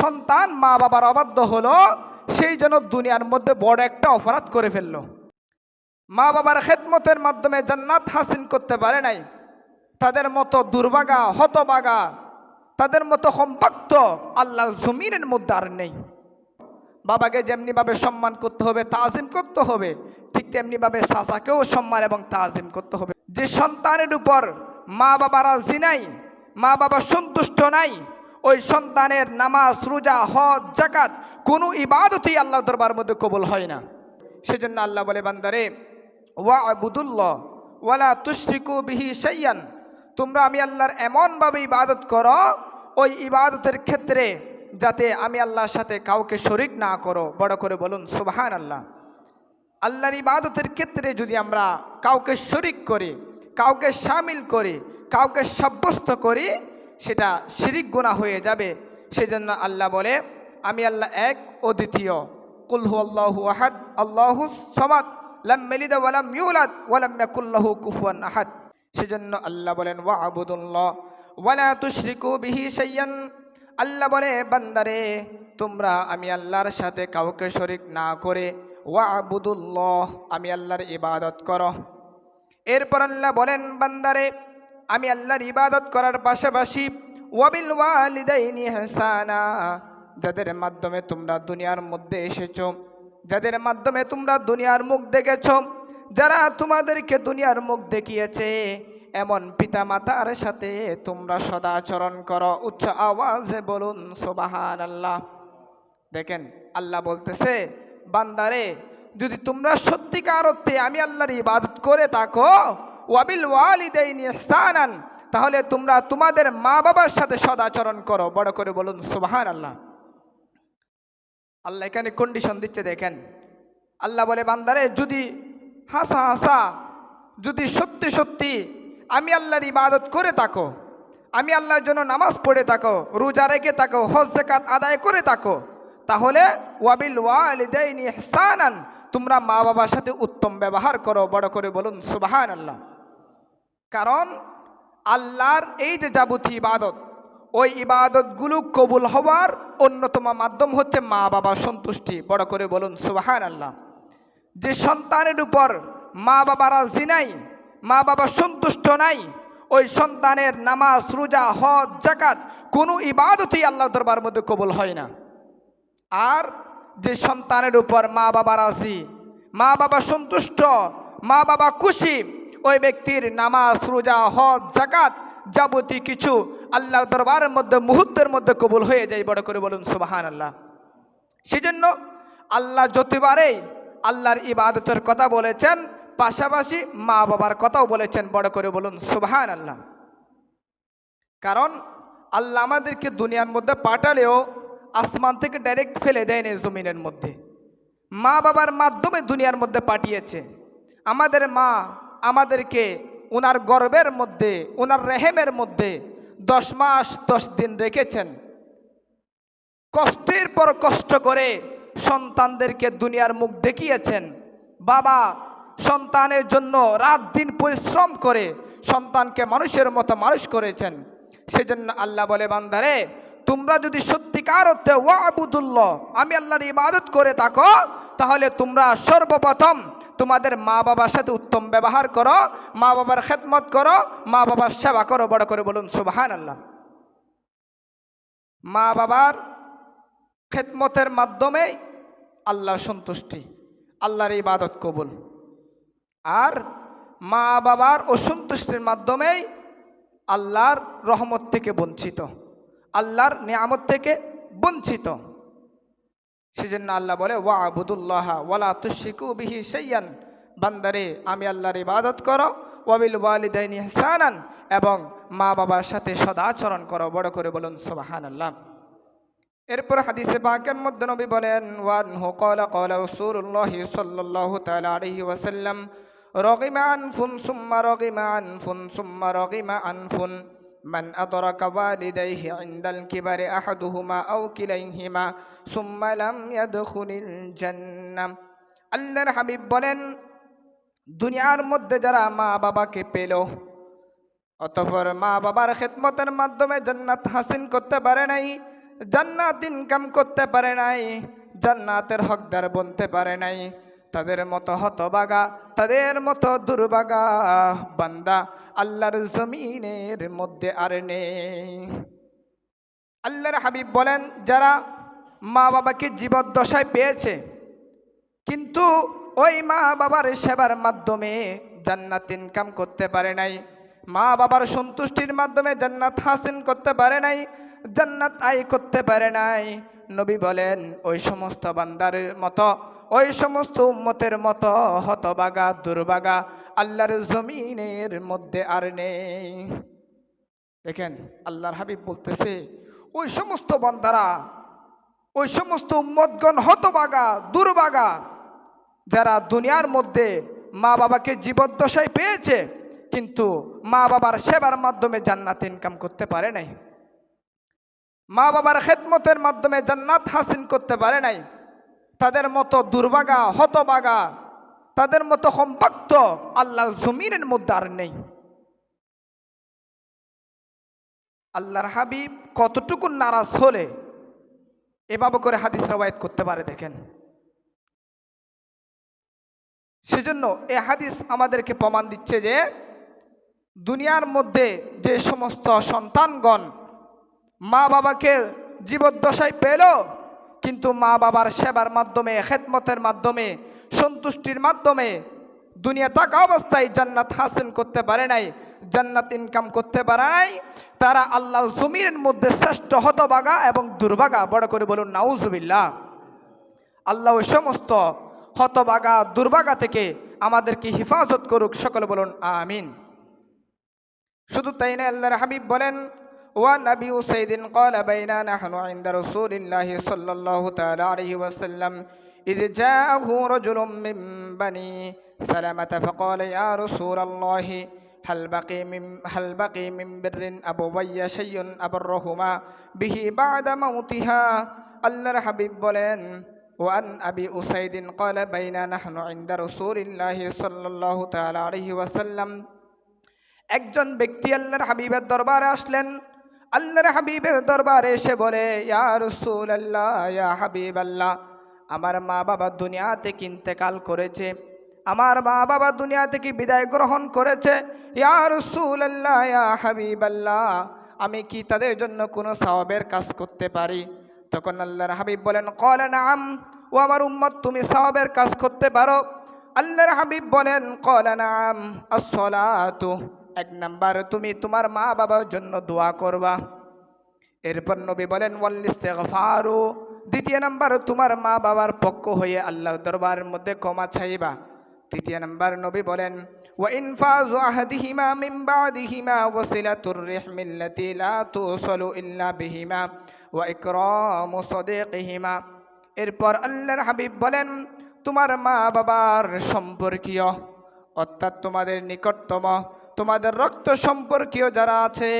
সন্তান মা বাবার অবাধ্য হলো, সেই জন্য দুনিয়ার মধ্যে বড় একটা অপরাধ করে ফেলল। মা বাবার খেদমতের মাধ্যমে জান্নাত হাসিল করতে পারে নাই। তাদের মতো দুর্ভাগা হতবাগা তাদের মতো সম্পাক্ত আল্লাহ জমিনের মধ্যে আর নেই। বাবাকে যেমনিভাবে সম্মান করতে হবে, তাজিম করতে হবে, ঠিক তেমনিভাবে চাচাকেও সম্মান এবং তাজিম করতে হবে। যে সন্তানের উপর মা বাবা রাজি নাই, মা বাবা সন্তুষ্ট নাই ওই সন্তানের নামাজ, রোজা, হজ জাকাত কোনো ইবাদতই আল্লাহ দরবার মধ্যে কবুল হয় না। সেজন্য আল্লাহ বলে, বান্দারে ওয়া আবুদুল্লাহ ওয়ালা তুশরিকু বিহি সাইয়ান তোমরা আমি আল্লাহর এমনভাবে ইবাদত করো, ওই ইবাদতের ক্ষেত্রে যাতে আমি আল্লাহর সাথে কাউকে শরিক না করো। বড় করে বলুন সুবাহান আল্লাহ আল্লাহর ইবাদতের ক্ষেত্রে যদি আমরা কাউকে শরিক করি, কাউকে সামিল করি, কাউকে সাব্যস্ত করি সেটা শিরিক গুণা হয়ে যাবে। সেজন্য আল্লাহ বলে, আমি আল্লাহ এক ও দ্বিতীয়। কুলহু আল্লাহু আহাদ, আল্লাহু সমাদ, লাম ওয়ালাম ইউলাদ ওয়ালাম ইয়াকুল্লাহু কুফুয়ান আহাদ। সেজন্য আল্লাহ বলেন ওয়া আবুদুল্লাহ ওয়ালা তুশরিকু বিহি শাইয়ান আল্লাহ বলে, বান্দারে, তোমরা আমি আল্লাহর সাথে কাউকে শরিক না করে ওয়া আবুদুল্লাহ আমি আল্লাহর ইবাদত করো। এরপর আল্লাহ বলেন, বান্দারে আমি আল্লাহর ইবাদত করার পাশাপাশি ওয়াবিল ওয়ালিদাইনি হাসানা, যাদের মাধ্যমে তোমরা দুনিয়ার মধ্যে এসেছ, যাদের মাধ্যমে তোমরা দুনিয়ার মুখ দেখেছ, যারা তোমাদেরকে দুনিয়ার মুখ দেখিয়েছে, এমন পিতা মাতার সাথে তোমরা সদাচরণ করো, উচ্চ আওয়াজে বলুন সোবাহান আল্লাহ দেখেন, আল্লাহ বলতেছে, বান্দারে, যদি তোমরা সত্যিকার অর্থে আমি আল্লাহর ইবাদত করে থাকো ওয়াবিল ওয়ালিদাইনি ইহসানান, তাহলে তোমরা তোমাদের মা বাবার সাথে সদাচরণ করো। বড় করে বলুন সুবহান আল্লাহ আল্লাহ এখানে কন্ডিশন দিচ্ছে, দেখেন। আল্লাহ বলে, বান্দারে, যদি হাসা হাসা, যদি সত্যি সত্যি আমি আল্লাহর ইবাদত করে থাকো, আমি আল্লাহর জন্য নামাজ পড়ে থাকো, রোজা রেখে থাকো, হজ জাকাত আদায় করে থাকো, তাহলে ওয়াবিল ওয়ালিদাইনি ইহসানান, তোমরা মা বাবার সাথে উত্তম ব্যবহার করো। বড় করে বলুন সুবাহান আল্লাহ কারণ আল্লাহর এই যে যাবতীয় ইবাদত, ওই ইবাদতগুলো কবুল হওয়ার অন্যতম মাধ্যম হচ্ছে মা বাবার সন্তুষ্টি। বড় করে বলুন সুবাহান আল্লাহ যে সন্তানের উপর মা বাবা রাজি নাই, মা বাবা সন্তুষ্ট নাই, ওই সন্তানের নামাজ, রোজা, হজ জাকাত কোনো ইবাদতই আল্লাহ দরবার মধ্যে কবুল হয় না। আর যে সন্তানের উপর মা বাবা রাজি, মা বাবা সন্তুষ্ট, মা বাবা খুশি ওই ব্যক্তির নামাজ, রোজা, হজ জাকাত যাবতীয় কিছু আল্লাহ দরবারের মধ্যে, মুহূর্তের মধ্যে কবুল হয়ে যায়। বড় করে বলুন সুবাহান আল্লাহ সেজন্য আল্লাহ যতবারেই আল্লাহর ইবাদতের কথা বলেছেন, পাশাপাশি মা বাবার কথাও বলেছেন। বড় করে বলুন সুবাহান আল্লাহ কারণ আল্লাহ আমাদেরকে দুনিয়ার মধ্যে পাঠালেও আসমান থেকে ডাইরেক্ট ফেলে দেয়নি জমিনের মধ্যে। মা বাবার মাধ্যমে দুনিয়ার মধ্যে পাঠিয়েছে। আমাদের মা আমাদেরকে ওনার গর্বের মধ্যে ওনার রেহেমের মধ্যে দশ মাস, দশ দিন রেখেছেন। কষ্টের পর কষ্ট করে সন্তানদেরকে দুনিয়ার মুখ দেখিয়েছেন। বাবা, সন্তানের জন্য রাত দিন পরিশ্রম করে সন্তানকে মানুষের মতো মানুষ করেছেন। সেজন্য আল্লাহ বলে, বান্দারে, তোমরা যদি সত্যিকার অর্থে ওয়া আবুদুল্লাহ আমি আল্লাহর ইবাদত করে থাকো, তাহলে তোমরা সর্বপ্রথম তোমাদের মা বাবার সাথে উত্তম ব্যবহার করো মা বাবার খেদমত করো মা বাবার সেবা করো, বড় করে বলুন সুবাহান আল্লাহ মা বাবার খেদমতের মাধ্যমে আল্লাহ সন্তুষ্টি, আল্লাহর ইবাদত কবুল। আর মা বাবার অসন্তুষ্টির মাধ্যমেই আল্লাহর রহমত থেকে বঞ্চিত, আল্লাহর নিয়ামত থেকে বঞ্চিত। সেজন্য আল্লাহ বলে ওয়া আবুদুল্লাহ ওয়ালা তুশিকু বিহি সাইয়ান বান্দারে, আমি আল্লাহর ইবাদত করো, ওয়াবিল ওয়ালিদাইনি হাসানান এবং মা বাবার সাথে সদাচরণ করো। বড় করে বলুন সুবাহান আল্লাহ এরপর হাদিসে পাকের মধ্যে নবী বলেন ওয়ান হু ক্বালা ক্বালা রাসূলুল্লাহি সাল্লাল্লাহু তাআলা আলাইহি ওয়াসাল্লাম রগিমা আনফুন সুম্মা রগিমা আনফুন সুম্মা রগিমা আনফুন من أدرك والديه عند الكبر أحدهما أو كليهما ثم لم يدخل الجنة আল্লাহর হাবিব বলেন দুনিয়ার মধ্যে যারা মা বাবাকে পেল অতঃপর মা বাবার খেদমতের মাধ্যমে জান্নাত হাসিল করতে পারে নাই জান্নাত ইনকাম করতে পারে নাই জান্নাতের হকদার বনতে পারে নাই তাদের মতো হতবাগা তাদের মতো দুর্বাগা বান্দা আল্লাহর জমিনের মধ্যে আর নেই। আল্লাহর হাবিব বলেন, যারা মা বাবাকে জীবদ্দশায় পেয়েছে, কিন্তু ওই মা বাবার সেবার মাধ্যমে জান্নাত ইনকাম করতে পারে নাই মা বাবার সন্তুষ্টির মাধ্যমে জান্নাত হাসিল করতে পারে নাই, জান্নাত আয় করতে পারে নাই। নবী বলেন, ওই সমস্ত বান্দার মতো, ওই সমস্ত উম্মতের মতো হতবাগা, দুর্বাগা আল্লাহর জমিনের মধ্যে আর নেই। দেখেন, আল্লাহর হাবিব বলতেছে, ওই সমস্ত বান্দারা, ওই সমস্ত উম্মতগণ হতবাগা, দুর্বাগা, যারা দুনিয়ার মধ্যে মা বাবাকে জীবদ্দশায় পেয়েছে, কিন্তু মা বাবার সেবার মাধ্যমে জান্নাত ইনকাম করতে পারে নাই। মা বাবার খেদমতের মাধ্যমে জান্নাত হাসিল করতে পারে নাই। তাদের মতো দুর্বাগা, হতবাগা তাদের মতো সম্পাক্ত আল্লাহ জমিনের মধ্যে আর নেই। আল্লাহর হাবিব কতটুকু নারাজ হলে এভাবে করে হাদিস রবায়ত করতে পারে দেখেন। সেজন্য এ হাদিস আমাদেরকে প্রমাণ দিচ্ছে যে দুনিয়ার মধ্যে যে সমস্ত সন্তানগণ মা বাবাকে জীবদ্দশায় পেল কিন্তু মা বাবার সেবার মাধ্যমে, খেদমতের মাধ্যমে, সন্তুষ্টির মাধ্যমে দুনিয়া থাকা অবস্থায় জান্নাত হাসিল করতে পারে নাই, জান্নাত ইনকাম করতে পারে নাই। তারা আল্লাহ জমির মধ্যে শ্রেষ্ঠ হতবাগা এবং দুর্ভাগা। বড় করে বলুন, নাউজুবিল্লাহ। আল্লাহ সমস্ত হতবাগা দুর্ভাগা থেকে আমাদেরকে হেফাজত করুক, সকলে বলুন, আমিন। শুধু তাই না আল্লাহর হাবিব বলেন ওয়া নবী উসাইদিন قال بينا نحن عند رسول الله صلى الله تعالى عليه وسلم إذ جاءه رجل من بني سلمة فقال يا رسول الله هل بقي من هل بقي من بر أبوي شيء أبرهما به بعد موتها আল্লাহর হাবিব বলেন وأن أبي أسيد قال بينا نحن عند رسول الله صلى الله تعالى عليه وسلم একজন ব্যক্তি আল্লাহর হাবিবের দরবারে আসলেন আল্লাহর হাবিবের দরবারে এসে বলে, ইয়া রসুল আল্লাহ ইয়া হাবিব আল্লাহ আমার মা বাবা দুনিয়া থেকে ইন্তেকাল করেছে। আমার মা বাবা দুনিয়া থেকে বিদায় গ্রহণ করেছে? ইয়া রসুল আল্লাহ ইয়া হাবিব আল্লাহ আমি কি তাদের জন্য কোনো সাওয়াবের কাজ করতে পারি? তখন আল্লাহর হাবিব বলেন কল নাম ও আমার উম্মত, তুমি সাওয়াবের কাজ করতে পারো? আল্লাহর হাবিব বলেন কল নাম আসলাতু এক নাম্বার তুমি তোমার মা বাবার জন্য দোয়া করবা এরপর নবী বলেন ওয়াল্লিস্তেগফারু দ্বিতীয় নাম্বার তোমার মা বাবার পক্ষ হয়ে আল্লাহ দরবারের মধ্যে ক্ষমা চাইবা তৃতীয় নাম্বার নবী বলেন وإنفاذ أحدهما من بعدهما وصلة الرحم التي لا توصل إلا بهما وإكرام صديقهما এরপর আল্লাহর হাবিব বলেন তোমার মা বাবার সম্পর্কীয় অর্থাৎ তোমাদের নিকটতম তোমাদের রক্ত সম্পর্কীয় যারা আছে,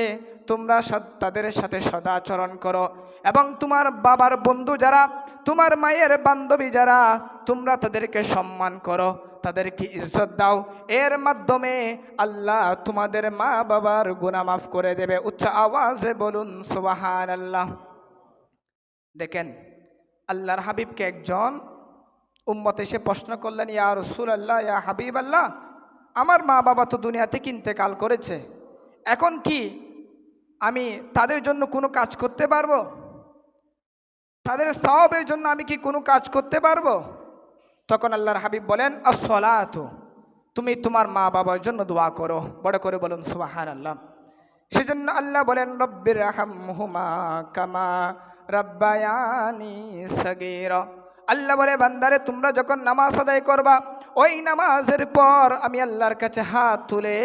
তোমরা তাদের সাথে সদাচরণ করো। এবং তোমার বাবার বন্ধু যারা, তোমার মায়ের বান্ধবী যারা, তোমরা তাদেরকে সম্মান করো, তাদেরকে ইজ্জত দাও। এর মাধ্যমে আল্লাহ তোমাদের মা বাবার গুনাহ মাফ করে দেবে। উচ্চ আওয়াজে বলুন সুবাহান আল্লাহ দেখেন, আল্লাহর হাবিবকে একজন উম্মত এসে প্রশ্ন করলেন, ইয়া রসুল আল্লাহ ইয়া হাবিব আল্লাহ আমার মা বাবা তো দুনিয়াতে ইন্তেকাল করেছে। এখন কি আমি তাদের জন্য কোনো কাজ করতে পারব? তাদের সওয়াবের জন্য আমি কি কোনো কাজ করতে পারব? তখন আল্লাহর হাবিব বলেন আসলাত তুমি তোমার মা বাবার জন্য দোয়া করো। বড় করে বলুন সুবাহান আল্লাহ সেজন্য আল্লাহ বলেন, রব্বির রাহামহুমা কামা রব্বায়ানি সগীরা। আল্লাহ বলে, বান্দারে, তোমরা যখন নামাজ আদায় করবা, ওই নামাজের পর আমি আল্লাহর কাছে হাত তুলে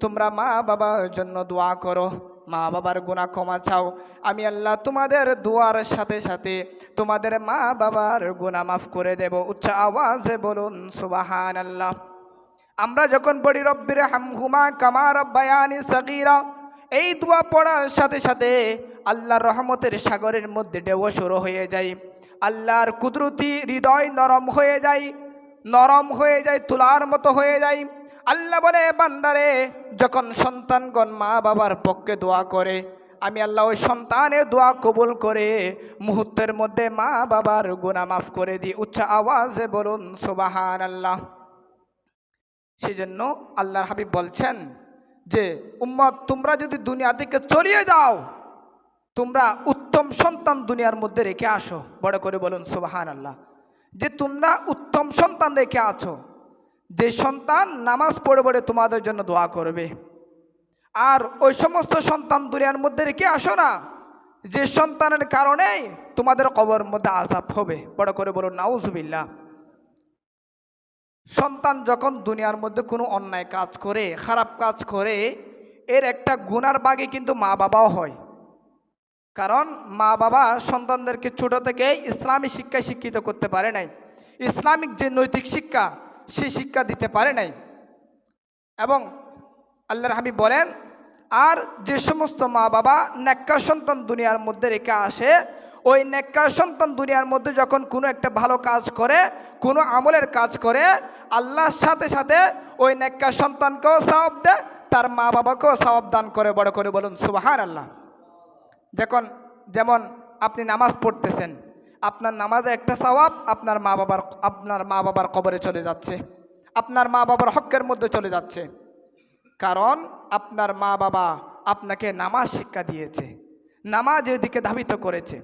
তোমরা মা বাবার জন্য দোয়া করো। মা বাবার গুণা ক্ষমা চাও। আমি আল্লাহ তোমাদের দোয়ার সাথে সাথে তোমাদের মা বাবার গুণা মাফ করে দেব। উচ্চ আওয়াজে বলুন সুবাহান আল্লাহ আমরা যখন পড়ি, রব্বির হামহুমা কামার বায়ানি সগীরা, এই দোয়া পড়ার সাথে সাথে আল্লাহর রহমতের সাগরের মধ্যে ডেও শুরু হয়ে যায়। আল্লাহর কুদরতি হৃদয় নরম হয়ে যায়, নরম হয়ে যায়, তুলার মতো হয়ে যায়। আল্লাহ বলে, বান্দারে, যখন সন্তানগণ মা বাবার পক্ষে দোয়া করে, আমি আল্লাহ ওই সন্তানের দোয়া কবুল করে মুহূর্তের মধ্যে মা বাবার গুণা মাফ করে দিই। উচ্চ আওয়াজে বলুন সুবাহান আল্লাহ সেজন্য আল্লাহর হাবিব বলছেন যে, উম্মত, তোমরা যদি দুনিয়া থেকে চলিয়ে যাও তোমরা উত্তম সন্তান দুনিয়ার মধ্যে রেখে আসো। বড় করে বলুন সুবাহান আল্লাহ যে তোমরা উত্তম সন্তান রেখে আছো, যে সন্তান নামাজ পড়ে পড়ে তোমাদের জন্য দোয়া করবে। আর ওই সমস্ত সন্তান দুনিয়ার মধ্যে রেখে আসো না, যে সন্তানের কারণে তোমাদের কবর মধ্যে আজাব হবে। বড় করে বলুন, নাউজুবিল্লাহ। সন্তান যখন দুনিয়ার মধ্যে কোনো অন্যায় কাজ করে, খারাপ কাজ করে, এর একটা গুনার বাগে কিন্তু মা বাবাও হয়। কারণ মা বাবা সন্তানদেরকে ছোট থেকে ইসলামী শিক্ষায় শিক্ষিত করতে পারে নাই। ইসলামিক যে নৈতিক শিক্ষা, সে শিক্ষা দিতে পারে নাই। এবং আল্লাহর হাবিব বলেন, আর যে সমস্ত মা বাবা নেক্কা সন্তান দুনিয়ার মধ্যে রেখে আসে, ওই নেক্কা সন্তান দুনিয়ার মধ্যে যখন কোনো একটা ভালো কাজ করে, কোনো আমলের কাজ করে, আল্লাহর সাথে সাথে ওই নেক্কা সন্তানকেও সওয়াব দেয়, তার মা বাবাকেও সওয়াব দান করে। বড় করে বলুন সুবাহান আল্লাহ যখন, যেমন আপনি নামাজ পড়তেছেন, আপনার নামাজে একটা সওয়াব আপনার মা বাবার, আপনার মা বাবার কবরে চলে যাচ্ছে। আপনার মা বাবার হকের মধ্যে চলে যাচ্ছে। কারণ আপনার মা বাবা আপনাকে নামাজ শিক্ষা দিয়েছে, নামাজের দিকে ধাবিত করেছে।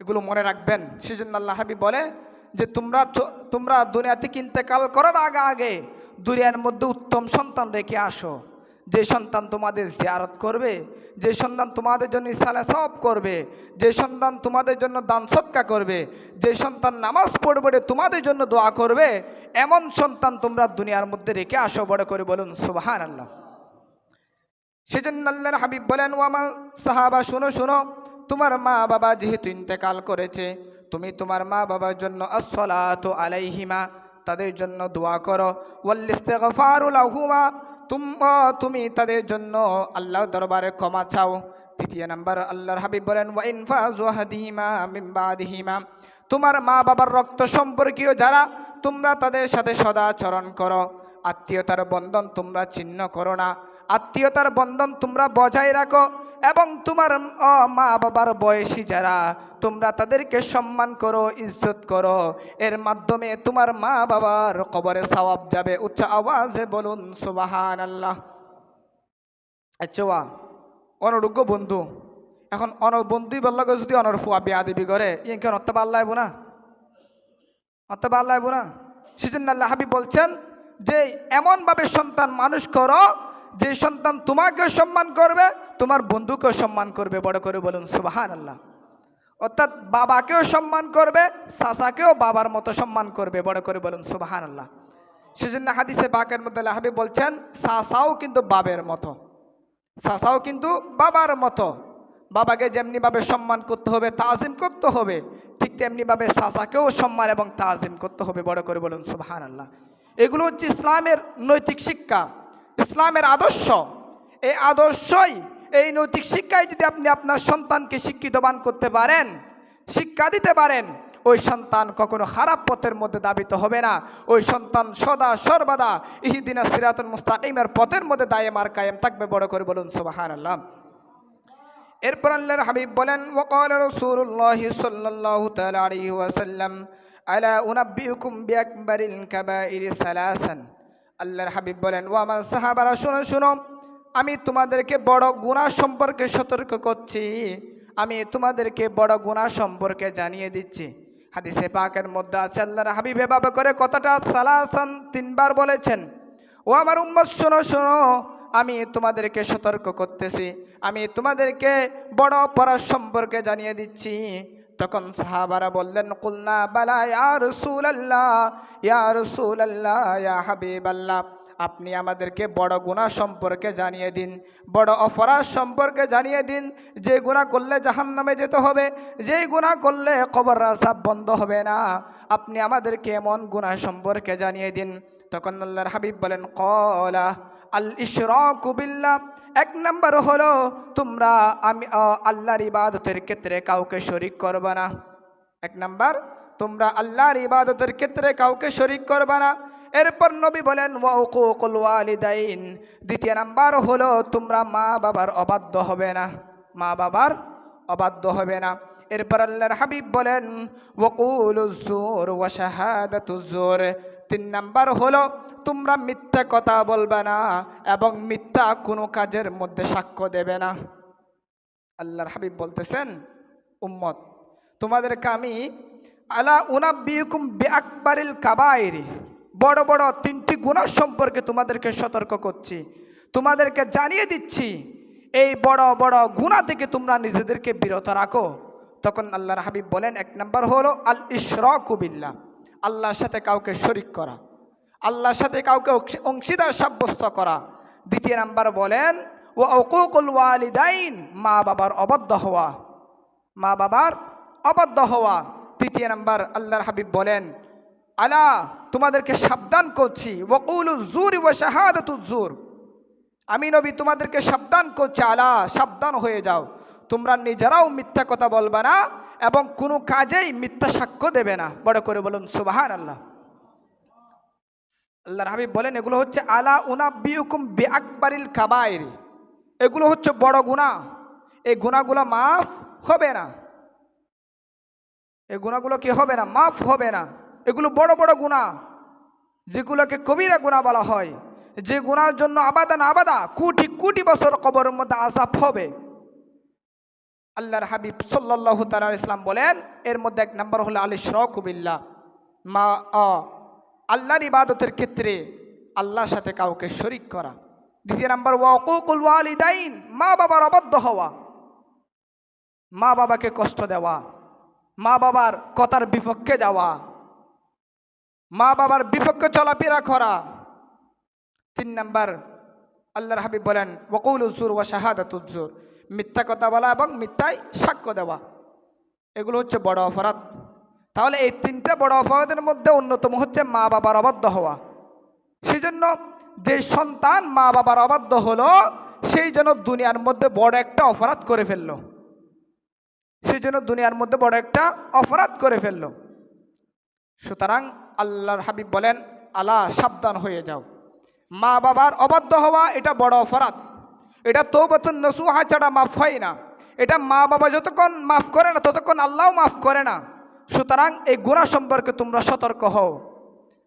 এগুলো মনে রাখবেন। সেজন্য আল্লাহ হাবি বলে যে, তোমরা তোমরা দুনিয়া থেকে ইন্তেকাল করার আগে আগে দুনিয়ার মধ্যে উত্তম সন্তান রেখে আসো। যে সন্তান তোমাদের জিয়ারত করবে, যে সন্তান তোমাদের জন্য ইসালে সব করবে, যে সন্তান তোমাদের জন্য দান সৎকা করবে, যে সন্তান নামাজ পড়বে তোমাদের জন্য দোয়া করবে, এমন সন্তান তোমরা দুনিয়ার মধ্যে রেখে আসো, বড় করে বলুন সুবাহান আল্লাহ সেজন্য আল্লাহর হাবিব বলেন ও আমার সাহাবা, শুনো শুনো, তোমার মা বাবা যেহেতু ইন্তেকাল করেছে, তুমি তোমার মা বাবার জন্য আসলাত আলাইহিমা, তাদের জন্য দোয়া করো। ওয়াল্লিস্তেগফারুলাহুমা তুম তুমি তাদের জন্য আল্লাহ দরবারে ক্ষমা চাও। তৃতীয় নাম্বার, আল্লাহর হাবিব বলেন ওয়া ইনফাজু হাদিমা তোমার মা বাবার রক্ত সম্পর্কীয় যারা, তোমরা তাদের সাথে সদাচরণ করো। আত্মীয়তার বন্ধন তোমরা ছিন্ন করো না। আত্মীয়তার বন্ধন তোমরা বজায় রাখো। এবং তোমার মা বাবার বয়সী যারা, তোমরা তাদেরকে সম্মান করো, ইজ্জত করো। এর মাধ্যমে তোমার মা বাবার কবরে সওয়াব যাবে। উচ্চ আওয়াজে বলুন সুবাহান আল্লাহ আচ্ছা অনযোগ্য বন্ধু। এখন অন বন্ধুই বললাকে যদি অনর ফুয়া বিয়া দিবি করে ইয়ে কেন অত্যাবা আল্লাহ না? অত্যাবা আল্লাহ না? সেজন্য আল্লাহ হাবিব বলছেন যে, এমনভাবে সন্তান মানুষ করো, যে সন্তান তোমাকেও সম্মান করবে তোমার বন্ধুকেও সম্মান করবে, বড় করে বলুন সুবাহান আল্লাহ অর্থাৎ বাবাকেও সম্মান করবে সাসাকেও বাবার মতো সম্মান করবে, বড় করে বলুন সুবাহান আল্লাহ সেজন্য হাদিসে বাকের মধ্যে হাবিব বলছেন সাসাও কিন্তু বাবের মতো। সাসাও কিন্তু বাবার মতো। বাবাকে যেমনিভাবে সম্মান করতে হবে, তাজিম করতে হবে, ঠিক তেমনিভাবে সাসাকেও সম্মান এবং তাজিম করতে হবে, বড় করে বলুন সুবাহান আল্লাহ এগুলো হচ্ছে ইসলামের নৈতিক শিক্ষা, ইসলামের আদর্শ। এই আদর্শই এই নৈতিক শিক্ষায় যদি আপনি আপনার সন্তানকে শিক্ষিতবান করতে পারেন, শিক্ষা দিতে পারেন, ওই সন্তান কখনো খারাপ পথের মধ্যে দাবিত হবে না। ওই সন্তান সদা সর্বদা ইহিদিনা সিরাতুল মুস্তাকিমের পথের মধ্যে দায়েমার কায়েম থাকবে, বড় করে বলুন সুবাহান আল্লাহ এরপর আল্লাহর হাবিব বলেন সাল্লাল্লাহু তাআলা আলাইহি ওয়াসাল্লাম, আলা উনাব্বিউকুম বিআকবারিল কাবাইরি সালাসান। আল্লাহর হাবিব বলেন ও আমার সাহাবারা, শুনো, শোনো। আমি তোমাদেরকে বড় গুনাহ সম্পর্কে সতর্ক করছি। আমি তোমাদেরকে বড় গুনাহ সম্পর্কে জানিয়ে দিচ্ছি। হাদিসে পাকের মধ্যে আছে, আল্লাহর হাবিব এভাবে করে কথাটা সালাসান তিনবার বলেছেন। ও আমার উম্মত, শোনো শোনো, আমি তোমাদেরকে সতর্ক করতেছি। আমি তোমাদেরকে বড় অপরাধ সম্পর্কে জানিয়ে দিচ্ছি। তখন সাহাবারা বললেন, কুলনা বালা ইয়া রাসূলুল্লাহ ইয়া রাসূলুল্লাহ, ইয়া হাবিবাল্লাহ। আপনি আমাদেরকে বড় গুনাহ সম্পর্কে জানিয়ে দিন, বড় অপরাধ সম্পর্কে জানিয়ে দিন। যে গুনাহ করলে জাহান্নামে যেতে হবে, যেই গুনাহ করলে কবর রাসাব বন্ধ হবে না। আপনি আমাদেরকে এমন গুনাহ সম্পর্কে জানিয়ে দিন। তখন আল্লাহর হাবিব বলেন, কলা আল ইশরাকু বিল্লাহ। এক নম্বর হলো, তোমরা আমি আল্লাহর ইবাদতের ক্ষেত্রে কাউকে শরিক করবে না। এক নম্বর, তোমরা আল্লাহর ইবাদতের ক্ষেত্রে কাউকে শরিক করবে না। এরপর নবী বলেন, ওয়াউকুকুল ওয়ালিদাইন। দ্বিতীয় নাম্বার হলো, তোমরা মা বাবার অবাধ্য হবে না। মা বাবার অবাধ্য হবে না। এরপর আল্লাহর হাবিব বলেন ওয়াকুলুজুর ওয়া শাহাদাতুজুর তিন নাম্বার হলো, তোমরা মিথ্যা কথা বলবে না এবং মিথ্যা কোনো কাজের মধ্যে সাক্ষ্য দেবে না। আল্লাহর হাবিব বলতেছেন, উম্মত, তোমাদেরকে আমি আলা উনাব্বিকুম বি আকবারিল কাবাইরি। বড় বড় তিনটি গুণা সম্পর্কে তোমাদেরকে সতর্ক করছি। তোমাদেরকে জানিয়ে দিচ্ছি, এই বড় বড় গুণা থেকে তোমরা নিজেদেরকে বিরত রাখো। তখন আল্লাহর হাবিব বলেন, এক নম্বর হলো আল ইসর ইশরকুবিল্লা আল্লাহর সাথে কাউকে শরিক করা। আল্লাহর সাথে কাউকে অংশীদার সাব্যস্ত করা। দ্বিতীয় নাম্বার বলেন ও অকুকুল ওয়ালিদাইন, মা বাবার অবদ্ধ হওয়া। মা বাবার অবদ্ধ হওয়া। তৃতীয় নাম্বার আল্লাহর হাবিব বলেন, আলা তোমাদেরকে সাবধান করছি। ওকুলু জুর ও শাহাদাতু জুর। আমি নবী, তোমাদেরকে সাবধান করছি। আলা, সাবধান হয়ে যাও। তোমরা নিজেরাও মিথ্যা কথা বলবে না এবং কোনো কাজেই মিথ্যা সাক্ষ্য দেবে না। বড় করে বলুন সুবাহান আল্লাহ আল্লাহ হাবিব বলেন, এগুলো হচ্ছে আলা উনাব্বিউকুম বি আকবারিল কাবাইর। এগুলো হচ্ছে বড় গুণা এই গুণাগুলো মাফ হবে না। এই গুণাগুলো কি হবে না? মাফ হবে না। এগুলো বড় বড় গুণা, যেগুলোকে কবিরা গুণা বলা হয়। যে গুণার জন্য আবাদা না আবাদা কোটি কোটি বছর কবরের মধ্যে আসাফ হবে। আল্লাহর হাবিব সাল্লাহ তালা ইসলাম বলেন, এর মধ্যে এক নম্বর হলো আলী শরকুবিল্লা মা অ আল্লাহর ইবাদতের ক্ষেত্রে আল্লাহর সাথে কাউকে শরিক করা। দ্বিতীয় নাম্বার ওয়াকুকুল ওয়ালিদাইন, মা বাবার অবদ্ধ হওয়া। মা বাবাকে কষ্ট দেওয়া। মা বাবার কথার বিপক্ষে যাওয়া। মা বাবার বিপক্ষে চলাফেরা করা। তিন নাম্বার, আল্লাহর হাবিব বলেন ওকুল উজুর ও শাহাদাত উজ্জুর মিথ্যা কথা বলা এবং মিথ্যায় সাক্ষ্য দেওয়া। এগুলো হচ্ছে বড় অপরাধ। তাহলে এই তিনটা বড় অপরাধের মধ্যে অন্যতম হচ্ছে মা বাবার অবাধ্য হওয়া। সেই জন্য যে সন্তান মা বাবার অবাধ্য হলো, সেই জন্য দুনিয়ার মধ্যে বড় একটা অপরাধ করে ফেলল। সেই জন্য দুনিয়ার মধ্যে বড় একটা অপরাধ করে ফেলল। সুতরাং আল্লাহর হাবিব বলেন আল্লাহ সাবধান হয়ে যাও। মা বাবার অবাধ্য হওয়া, এটা বড় অপরাধ। এটা তৌবাতুন নসুহা ছাড়া মাফ হয় না। এটা মা বাবা যতক্ষণ মাফ করে না, ততক্ষণ আল্লাহও মাফ করে না। সুতরাং এই গুণা সম্পর্কে তোমরা সতর্ক হও।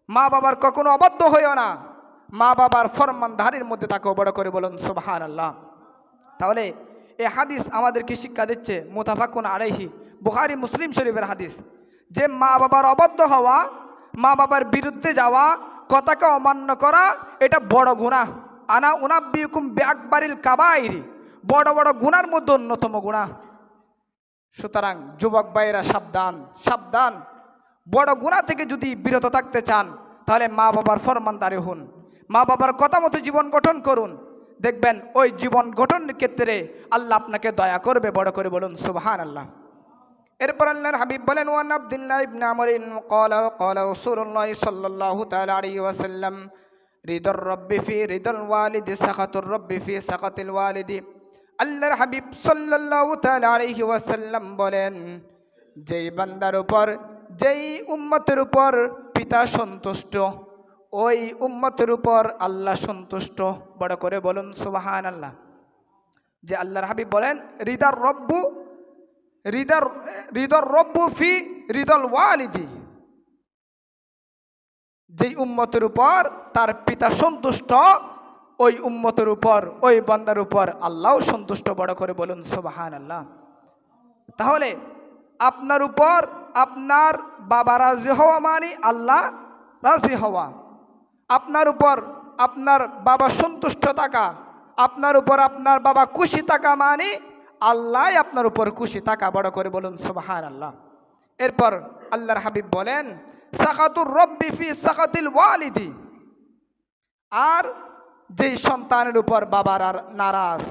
মা বাবার কখনো অবাধ্য হইও না। মা বাবার ফরমানধারীর মধ্যে তাকেও বড় করে বলুন সুবাহান আল্লাহ তাহলে এই হাদিস আমাদেরকে শিক্ষা দিচ্ছে? মুতাফাকুন আলাইহি, বুখারি মুসলিম শরীফের হাদিস। যে মা বাবার অবাধ্য হওয়া মা বাবার বিরুদ্ধে যাওয়া, কথাকে অমান্য করা, এটা বড় গুণা। আনা উনাব্বিকুম বেআকবারিল কাবাইরি। বড় বড় গুণার মধ্যে অন্যতম গুণা। সুতরাং যুবক ভাইয়েরা, সাবধান সাবধান। বড় গুণা থেকে যদি বিরত থাকতে চান, তাহলে মা বাবার ফরমানদারি হন। মা বাবার কথা মতো জীবন গঠন করুন। দেখবেন ওই জীবন গঠনের ক্ষেত্রে আল্লাহ আপনাকে দয়া করবে। বড় করে বলুন সুবহান আল্লাহ এরপর আল্লাহর হাবিব বলেন, ওয়ান আব্দুল্লাহ ইবনে আমরিন ক্বালা ক্বালা রাসূলুল্লাহ সাল্লাল্লাহু তাআলা আলাইহি ওয়াসাল্লাম, রিদর রব্বি ফি রিদল ওয়ালিদি, সাখাতুর রব্বি ফি সাখাতিল ওয়ালিদি। আল্লাহর হাবিব সাল্লাল্লাহু তাআলা আলাইহি ওয়াসাল্লাম বলেন, যেই বান্দার উপর, যেই উম্মতের উপর পিতা সন্তুষ্ট, ওই উম্মতের উপর আল্লাহ সন্তুষ্ট। বড় করে বলুন সুবাহান আল্লাহ যে আল্লাহর হাবিব বলেন, রিদার রব্বু হৃদর হৃদর রব্বু ফি হৃদল ওয়ালিদি। যেই উম্মতের উপর তার পিতা সন্তুষ্ট, ওই উম্মতের উপর, ওই বান্দার উপর আল্লাহও সন্তুষ্ট, বড় করে বলুন সুবাহান আল্লাহ তাহলে আপনার উপর আপনার বাবা রাজি হওয়া মানে আল্লাহ রাজি হওয়া। আপনার উপর আপনার বাবা সন্তুষ্ট থাকা, আপনার উপর আপনার বাবা খুশি থাকা মানে আল্লাহ আপনার উপর খুশি থাকা বড় করে বলুন সুবাহান আল্লাহ এরপর আল্লাহর হাবিব বলেন সাকাতুর রব্বি ফি সাকাতিল ওয়ালিদি। আর যে সন্তানের উপর বাবার আর নারাজ,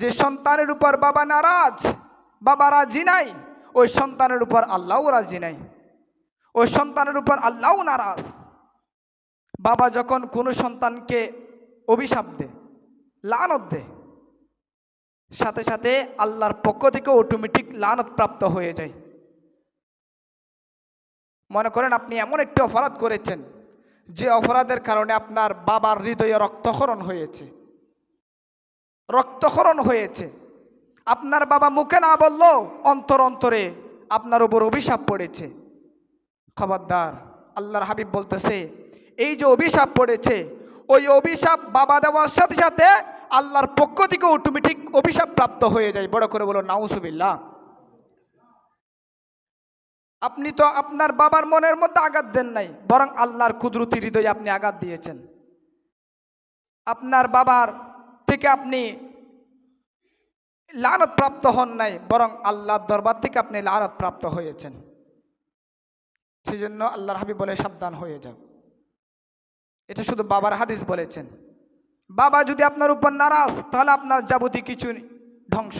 যে সন্তানের উপর বাবা নারাজ বাবা রাজি নাই, ওই সন্তানের উপর আল্লাহও রাজি নাই, ওই সন্তানের উপর আল্লাহও নারাজ। বাবা যখন কোনো সন্তানকে অভিশাপ দেয়, লানত দেয় সাথে সাথে আল্লাহর পক্ষ থেকে অটোমেটিক লানত প্রাপ্ত হয়ে যায়। মনে করেন আপনি এমন একটি অপরাধ করেছেন, যে অপরাধের কারণে আপনার বাবার হৃদয়ে রক্তক্ষরণ হয়েছে। রক্তক্ষরণ হয়েছে। আপনার বাবা মুখে না বলল অন্তর অন্তরে আপনার উপর অভিশাপ পড়েছে। খবরদার, আল্লাহর হাবিব বলতেছে, এই যে অভিশাপ পড়েছে, ওই অভিশাপ বাবা দেওয়ার সাথে সাথে আল্লাহর পক্ষ থেকে অটোমেটিক অভিশাপ প্রাপ্ত হয়ে যায় বড় করে বলো নাউসুবিল্লাহ আপনি তো আপনার বাবার মনের মধ্যে আঘাত দেন নাই, বরং আল্লাহর কুদরতি হৃদয়ে আপনি আঘাত দিয়েছেন। আপনার বাবার থেকে আপনি লানত প্রাপ্ত হন নাই, বরং আল্লাহর দরবার থেকে আপনি লানত প্রাপ্ত হয়েছেন। সেই জন্য আল্লাহর হাবিব বলে সাবধান হয়ে যাও। এটা শুধু বাবার হাদিস বলেছেন। বাবা যদি আপনার উপর নারাজ তাহলে আপনার যাবতীয় কিছু ধ্বংস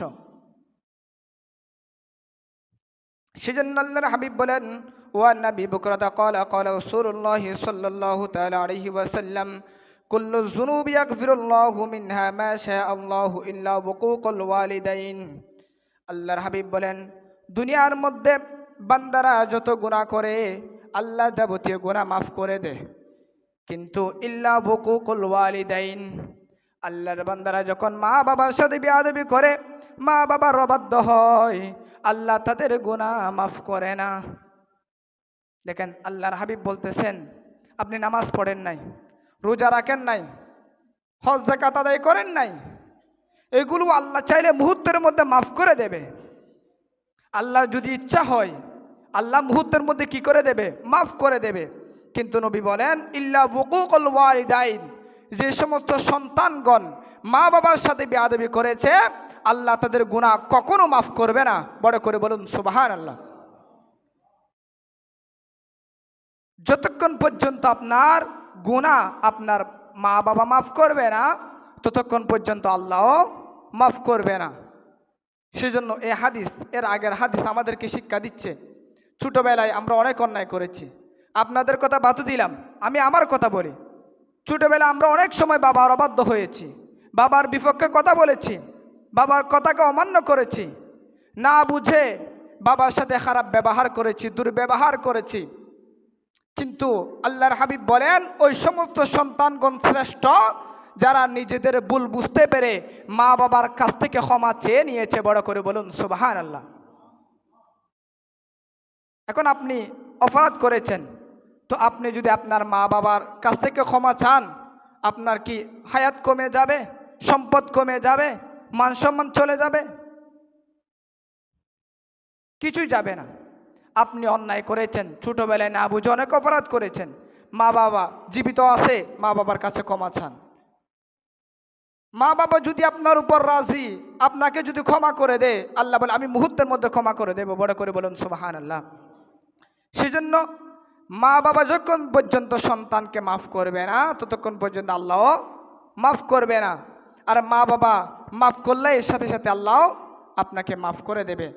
সেজন্য আল্লাহর হাবিব বলেন ওয়া নবী বকরাতা قال قال رسول الله صلى الله تعالى عليه وسلم كل الذنوب يغفر الله منها ما شاء الله إلا وقوق الوالدين আল্লাহর হাবিব বলেন দুনিয়ার মধ্যে বান্দারা যত গুনাহ করে আল্লাহ যাবতীয় গুনাহ মাফ করে দেয় কিন্তু ইল্লা বুকুকুল ওয়ালিদাইন, আল্লাহর বান্দারা যখন মা বাবার সাথে বিয়াদবি করে, মা বাবার অবাধ্য হয়, আল্লাহ তাদের গুনাহ মাফ করে না। দেখেন, আল্লাহর হাবিব বলতেছেন, আপনি নামাজ পড়েন নাই, রোজা রাখেন নাই, হজ জাকাত আদায় করেন নাই, এগুলো আল্লাহ চাইলে মুহূর্তের মধ্যে মাফ করে দেবে। আল্লাহ যদি ইচ্ছা হয়, আল্লাহ মুহূর্তের মধ্যে কি করে দেবে? মাফ করে দেবে। কিন্তু নবী বলেন, ইল্লা বুকুকল ওয়ালিদাইন। যে সমস্ত সন্তানগণ মা বাবার সাথে বেয়াদবি করেছে, আল্লাহ তাদের গুণা কখনো মাফ করবে না। বড় করে বলুন সুবাহান আল্লাহ যতক্ষণ পর্যন্ত আপনার গুনাহ আপনার মা বাবা মাফ করবে না, ততক্ষণ পর্যন্ত আল্লাহ মাফ করবে না। সেজন্য এ হাদিস, এর আগের হাদিস আমাদেরকে শিক্ষা দিচ্ছে। ছোটোবেলায় আমরা অনেক অন্যায় করেছি। আপনাদের কথা বাতু দিলাম, আমি আমার কথা বলি। ছোটোবেলায় আমরা অনেক সময় বাবার অবাধ্য হয়েছি। বাবার বিপক্ষে কথা বলেছি, বাবার কথাকে অমান্য করেছি। না বুঝে বাবার সাথে খারাপ ব্যবহার করেছি, দুর্ব্যবহার করেছি। কিন্তু আল্লাহর হাবিব বলেন, ওই সমস্ত সন্তানগণ শ্রেষ্ঠ, যারা নিজেদের ভুল বুঝতে পেরে মা বাবার কাছ থেকে ক্ষমা চেয়ে নিয়েছে, বড় করে বলুন সুবাহান আল্লাহ এখন আপনি অপরাধ করেছেন তো আপনি যদি আপনার মা বাবার কাছ থেকে ক্ষমা চান, আপনার কি হায়াত কমে যাবে? সম্পদ কমে যাবে? মান সম্মান চলে যাবে? কিছুই যাবে না। আপনি অন্যায় করেছেন, ছোটোবেলায় না বুঝে অনেক অপরাধ করেছেন। মা বাবা জীবিত আছে, মা বাবার কাছে ক্ষমা চান। মা বাবা যদি আপনার উপর রাজি, আপনাকে যদি ক্ষমা করে দে আল্লাহ বলে, আমি মুহূর্তের মধ্যে ক্ষমা করে দেবো। বড় করে বলুন সুবাহান আল্লাহ সেজন্য মা বাবা যখন পর্যন্ত সন্তানকে মাফ করবে না, ততক্ষণ পর্যন্ত আল্লাহ মাফ করবে না। আর মা বাবা মাফ করলে এর সাথে সাথে আল্লাহ আপনাকে মাফ করে দেবে।